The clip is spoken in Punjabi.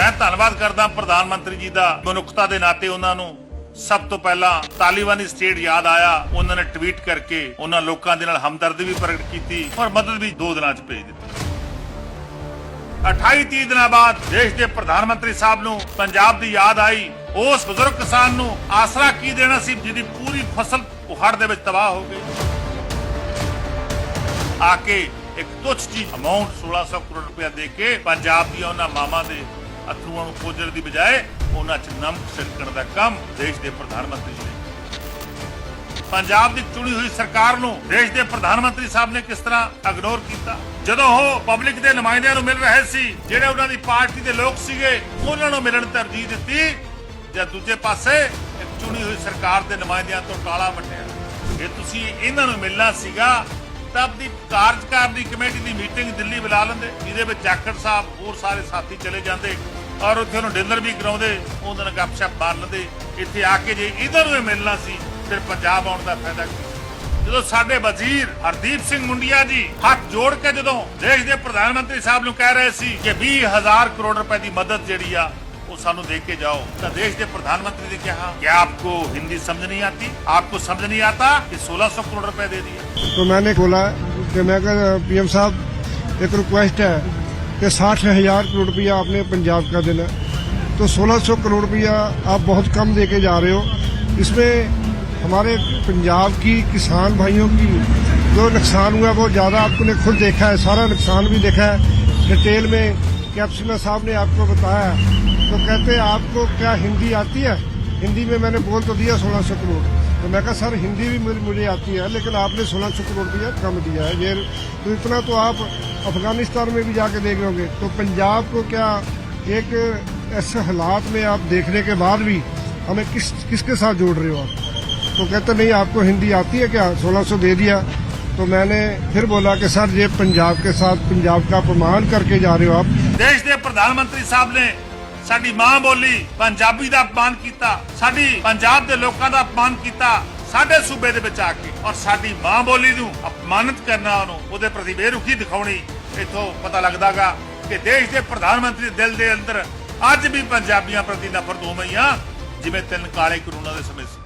ਮੈਂ ਧੰਨਵਾਦ ਕਰਦਾ ਪ੍ਰਧਾਨ ਮੰਤਰੀ ਜੀ ਦਾ ਮਨੁੱਖਤਾ ਦੇ ਨਾਤੇ ਉਹਨਾਂ ਨੂੰ। ਸਭ ਤੋਂ ਪਹਿਲਾਂ ਤਾਲਿਬਾਨੀ ਸਟੇਟ ਯਾਦ ਆਇਆ। ਉਹਨਾਂ ਨੇ ਟਵੀਟ ਕਰਕੇ ਉਹਨਾਂ ਲੋਕਾਂ ਦੇ ਨਾਲ ਹਮਦਰਦੀ ਵੀ ਪ੍ਰਗਟ ਕੀਤੀ ਔਰ ਮਦਦ ਵੀ ਦੋ ਦਿਨਾਂ 'ਚ ਭੇਜ ਦਿੱਤੀ। 28 30 ਦਿਨਾਂ ਬਾਅਦ ਦੇਸ਼ ਦੇ ਪ੍ਰਧਾਨ ਮੰਤਰੀ ਸਾਹਿਬ ਨੂੰ ਪੰਜਾਬ ਦੀ ਯਾਦ ਆਈ। ਉਸ ਬਜ਼ੁਰਗ ਕਿਸਾਨ ਨੂੰ ਆਸਰਾ ਕੀ ਦੇਣਾ ਸੀ ਜਿਹਦੀ ਪੂਰੀ ਫਸਲ ਹੜ੍ਹ ਦੇ ਵਿੱਚ ਤਬਾਹ ਹੋ ਗਈ? ਆ ਕੇ ਇੱਕ ਤੁੱਛ ਜੀ ਅਮਾਉਂਟ 1600 ਕਰੋੜ ਰੁਪਇਆ ਦੇ ਕੇ ਪੰਜਾਬ ਦੀਆਂ ਉਹਨਾਂ ਮਾਮਾ ਦੇ ਅਥਰੂਆਂ ਨੂੰ ਪੋਜਣ ਦੀ ਬਜਾਏ ਉਹਨਾਂ 'ਚ ਨਮਕ ਛਿੜਕਣ ਦਾ ਕੰਮ ਦੇਸ਼ ਦੇ ਪ੍ਰਧਾਨ ਮੰਤਰੀ ਨੇ। ਪੰਜਾਬ ਦੀ ਚੁਣੀ ਹੋਈ ਸਰਕਾਰ ਨੂੰ ਦੇਸ਼ ਦੇ ਪ੍ਰਧਾਨ ਮੰਤਰੀ ਸਾਹਿਬ ਨੇ ਕਿਸ ਤਰ੍ਹਾਂ ਇਗਨੋਰ ਕੀਤਾ? ਜਦੋਂ ਉਹ ਪਬਲਿਕ ਦੇ ਨੁਮਾਇੰਦਿਆਂ ਨੂੰ ਮਿਲ ਰਹੇ ਸੀ, ਜਿਹੜੇ ਉਹਨਾਂ ਦੀ ਪਾਰਟੀ ਦੇ ਲੋਕ ਸੀਗੇ, ਉਹਨਾਂ ਨੂੰ ਮਿਲਣ ਤਰਜੀਹ ਦਿੱਤੀ। ਜਾਂ ਦੂਜੇ ਪਾਸੇ ਚੁਣੀ ਹੋਈ ਸਰਕਾਰ ਦੇ ਨੁਮਾਇੰਦਿਆਂ ਤੋਂ ਟਾਲਾ ਵੱਟਿਆ ਇਹ ਤੁਸੀਂ ਇਹਨਾਂ ਨੂੰ ਮਿਲਣਾ ਸੀਗਾ ਤਾਂ ਆਪਣੀ ਕਾਰਜਕਾਰਨੀ ਕਮੇਟੀ ਦੀ ਮੀਟਿੰਗ ਦਿੱਲੀ ਬੁਲਾ ਲੈਂਦੇ। ਜਿਹਦੇ ਵਿੱਚ ਜਾਖੜ ਸਾਹਿਬ ਹੋਰ ਸਾਰੇ ਸਾਥੀ ਚਲੇ ਜਾਂਦੇ ਔਰ ਉੱਥੇ ਉਹਨੂੰ ਡਿਨਰ ਵੀ ਕਰਾਉਂਦੇ ਉਹਨਾਂ ਨਾਲ ਗੱਪਸ਼ਪ ਮਾਰ ਲੈਂਦੇ। ਇੱਥੇ ਆ ਕੇ ਜੇ ਇਧਰ ਨੂੰ ਮਿਲਣਾ ਸੀ, ਫਿਰ ਪੰਜਾਬ ਆਉਣ ਦਾ ਫਾਇਦਾ ਕੀ? ਜਦੋਂ ਸਾਡੇ ਵਜ਼ੀਰ ਹਰਦੀਪ ਸਿੰਘ ਮੁੰਡਿਆ ਜੀ ਹੱਥ ਜੋੜ ਕੇ ਜਦੋਂ ਦੇਸ਼ ਦੇ ਪ੍ਰਧਾਨ ਮੰਤਰੀ ਸਾਹਿਬ ਨੂੰ ਕਹਿ ਰਹੇ ਸੀ ਕਿ 20000 ਕਰੋੜ ਰੁਪਏ ਦੀ ਮਦਦ ਜਿਹੜੀ ਆ ਉਹ ਸਾਨੂੰ ਦੇ ਕੇ ਜਾਓ ਤਾਂ ਦੇਸ਼ ਦੇ ਪ੍ਰਧਾਨ ਮੰਤਰੀ ਨੇ ਕਿਹਾ ਕਿ ਆਪਕੋ ਹਿੰਦੀ ਸਮਝ नहीं आती आपको समझ नहीं आता कि 1600 करोड़ रुपए दे दिए तो मैंने बोला कि मैं पीएम साहब एक रिक्वेस्ट है कि साठ हजार करोड़ रुपया आपने पंजाब का देना है। तो 1600 करोड़ रुपया आप बहुत कम दे के जा रहे हो इसमें हमारे पंजाब की किसान भाइयों की जो नुकसान हुआ वो ज़्यादा आपने खुद देखा है सारा नुकसान भी देखा है डिटेल में कैप्सनर साहब ने आपको बताया तो कहते आपको क्या हिंदी आती है? हिंदी में मैंने बोल तो दिया सोलह सौ करोड़ तो मैं कहा, सर, हिंदी भी मुझे- आती है, लेकिन आपने सोलह सौ करोड़ दिया, कम दिया है। ये तो इतना तो आप अफ़गानिस्तान में भी जाके देख लोगे। तो पंजाब को क्या एक ऐसे हालात में आप देखने के बाद भी हमें किस, किसके साथ जोड़ रहे हो आप? तो कहते, नहीं, आपको हिंदी आती है क्या? सोलह सौ दे दिया। तो मैंने फिर बोला कि, सर, ये पंजाब के साथ, पंजाब का अपमान करके जा रहे हो आप। ਦੇਸ਼ ਦੇ ਪ੍ਰਧਾਨ ਮੰਤਰੀ ਸਾਹਿਬ ਨੇ ਸਾਡੀ ਮਾਂ ਬੋਲੀ ਪੰਜਾਬੀ ਦਾ ਅਪਮਾਨ ਕੀਤਾ, ਸਾਡੀ ਪੰਜਾਬ ਦੇ ਲੋਕਾਂ ਦਾ ਅਪਮਾਨ ਕੀਤਾ, ਸਾਡੇ ਸੂਬੇ ਦੇ ਵਿੱਚ ਆ ਕੇ। ਔਰ ਸਾਡੀ ਮਾਂ ਬੋਲੀ ਨੂੰ ਅਪਮਾਨਿਤ ਕਰਨਾ ਉਹਨੂੰ ਉਹਦੇ ਪ੍ਰਤੀ ਬੇਰੁਖੀ ਦਿਖਾਉਣੀ ਇਥੋਂ ਪਤਾ ਲੱਗਦਾਗਾ ਕਿ ਦੇਸ਼ ਦੇ ਪ੍ਰਧਾਨ ਮੰਤਰੀ ਦਿਲ ਦੇ ਅੰਦਰ ਅੱਜ ਵੀ ਪੰਜਾਬੀਆਂ ਪ੍ਰਤੀ ਨਫ਼ਰਤ ਹੋ ਆ ਜਿਵੇਂ ਤਿੰਨ ਕਾਲੇ ਕਰੂਨਾ ਦੇ ਸਮੇਂ ਸੀ।